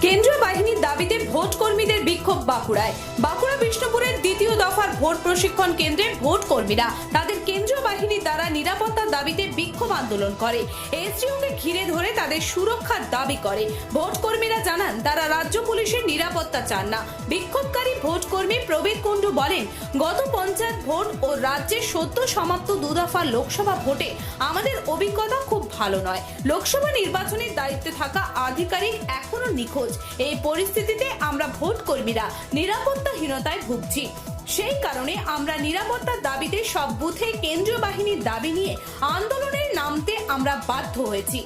কেন্দ্রীয় বাহিনীর দাবিতে ভোট কর্মীদের বিক্ষোভ বাঁকুড়ায়। বাঁকুড়া বিষ্ণুপুরের দ্বিতীয় দফার ভোট প্রশিক্ষণ কেন্দ্রের ভোট কর্মীরা তাদের কেন্দ্রীয় বাহিনীর দ্বারা নিরাপত্তার দাবিতে বিক্ষোভ আন্দোলন করে। এসডিওকে ঘিরে ধরে তাদের সুরক্ষার দাবি করে। ভোট কর্মীরা জানান, তারা রাজ্য পুলিশের নিরাপত্তা চান না। বিক্ষোভকারী ভোট কর্মী প্রবীর কুণ্ডু বলেন, গত পঞ্চায়েত ভোট ও রাজ্যের সদ্য সমাপ্ত দুদফা লোকসভা ভোটে আমাদের অভিজ্ঞতা খুব ভালো নয়। লোকসভা নির্বাচনের দায়িত্বে থাকা আধিকারিক এখনও নিখোঁজ। এই পরিস্থিতিতে আমরা ভোট কর্মীরা নিরাপত্তাহীনতায় ভুগছি। সেই কারণে আমরা নিরাপত্তার দাবিতে সব বুথে কেন্দ্রীয় বাহিনীর দাবি নিয়ে আন্দোলনের নামতে আমরা বাধ্য হয়েছি।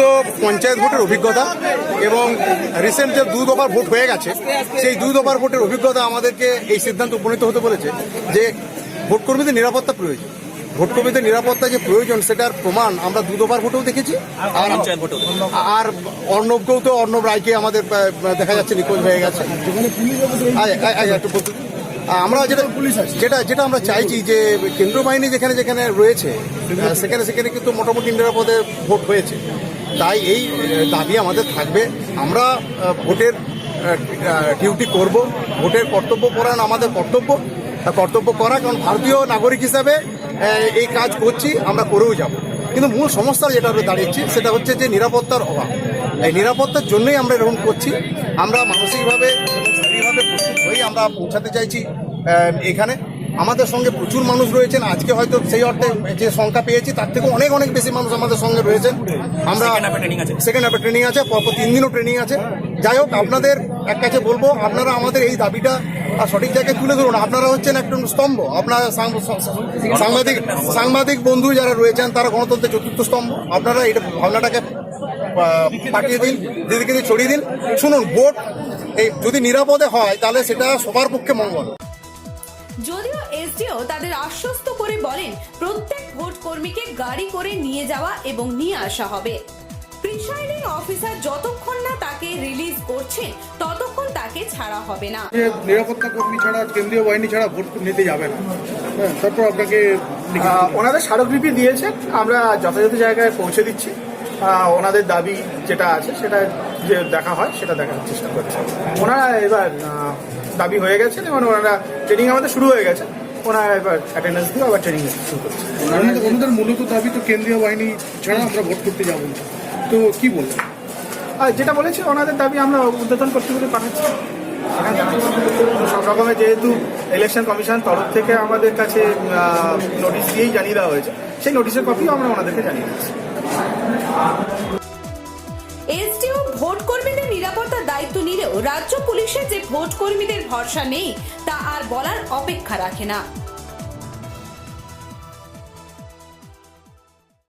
তো পঞ্চায়েত ভোটের অভিজ্ঞতা এবং রিসেন্ট যে দুই দফার ভোট হয়ে গেছে সেই দুই দফার ভোটের অভিজ্ঞতা আমাদেরকে এই সিদ্ধান্ত উপনীত হতে বলেছে যে ভোট কর্মীদের নিরাপত্তা প্রয়োজন। ভোট কর্মীদের নিরাপত্তা যে প্রয়োজন সেটার প্রমাণ আমরা দু দফার ভোটেও দেখেছি। আর আর অর্ণবকেও তো অর্ণব রায়কে আমাদের দেখা যাচ্ছে নিখোঁজ হয়ে গেছে। একটু বলতে যেটা পুলিশ আছে। যেটা যেটা আমরা চাইছি যে কেন্দ্রীয় বাহিনী যেখানে যেখানে রয়েছে সেখানে সেখানে। কিন্তু মোটামুটি নিরাপদে ভোট হয়েছে। তাই এই দাবি আমাদের থাকবে। আমরা ভোটের ডিউটি করব। ভোটের কর্তব্য পরায়ণ আমাদের কর্তব্য। কর্তব্য করা কারণ ভারতীয় নাগরিক হিসাবে এই কাজ করছি আমরা করেও যাব। কিন্তু মূল সমস্যা যেটা দাঁড়িয়েছি সেটা হচ্ছে যে নিরাপত্তার অভাব। এই নিরাপত্তার জন্যই আমরা এরকম করছি। আমরা মানসিকভাবে শারীরিকভাবে প্রস্তুত হয়ে আমরা পৌঁছাতে চাইছি এখানে। আমাদের সঙ্গে প্রচুর মানুষ রয়েছেন। আজকে হয়তো সেই অর্থে যে সংখ্যা পেয়েছি তার থেকে অনেক অনেক বেশি মানুষ আমাদের সঙ্গে রয়েছেন। আমরা সেকেন্ড হাফে ট্রেনিং আছে। পরপর তিন দিনও ট্রেনিং আছে। যাই হোক আপনাদের এক কাছে বলব আপনারা আমাদের এই দাবিটা আর সঠিক জায়গায় তুলে ধরুন। আপনারা হচ্ছেন একজন স্তম্ভ। আপনারা সাংবাদিক সাংবাদিক বন্ধু যারা রয়েছেন, তারা গণতন্ত্রের চতুর্থ স্তম্ভ। আপনারা এটা ভাবনাটাকে পাঠিয়ে দিন দিদিকে দিয়ে ছড়িয়ে দিন। শুনুন, ভোট এই যদি নিরাপদে হয়, তাহলে সেটা সবার পক্ষে মঙ্গল। যদিও এসডিও তাদের আশ্বস্ত করে বলেন, প্রত্যেক ভোট কর্মীকে গাড়ি করে নিয়ে যাওয়া এবং নিয়ে আসা হবে। প্রিসাইডিং অফিসার যতক্ষণ না তাকে রিলিজ করছেন ছাড়া হবে না। নিরাপত্তা কর্মী ছাড়া কেন্দ্রীয় বাহিনী ছাড়া ভোট নিতে যাবে না। হ্যাঁ, তারপর আপনাকে ওনাদের স্মারকলিপি দিয়েছেন আমরা যথাযথ জায়গায় পৌঁছে দিচ্ছি। ওনাদের দাবি যেটা আছে সেটা যে দেখা হয় সেটা দেখার চেষ্টা করছি। ওনারা এবার দাবি হয়ে গেছেন এবং ওনারা ট্রেনিং আমাদের শুরু হয়ে গেছে। ওনারা এবার অ্যাটেন্ডেন্স দিয়ে আবার ট্রেনিং শুরু করছে। ওনাদের মূলত দাবি তো কেন্দ্রীয় বাহিনী ছাড়া আমরা ভোট করতে যাব না। তো কি বলবেন? আর যেটা বলেছি, ওনাদের দাবি আমরা উদ্বোধন কর্তৃপক্ষে পাঠাচ্ছি। সব রকমের যেহেতু ইলেকশন কমিশন তরফ থেকে আমাদের কাছে নোটিশ দিয়েই জানিয়ে দেওয়া হয়েছে, সেই নোটিশের কপিও আমরা ওনাদেরকে জানিয়ে দিচ্ছি। এসডিও ভোট কর্মীদের নিরাপত্তার দায়িত্ব নিলেও রাজ্য পুলিশের যে ভোট কর্মীদের ভরসা নেই, তা আর বলার অপেক্ষা রাখে না।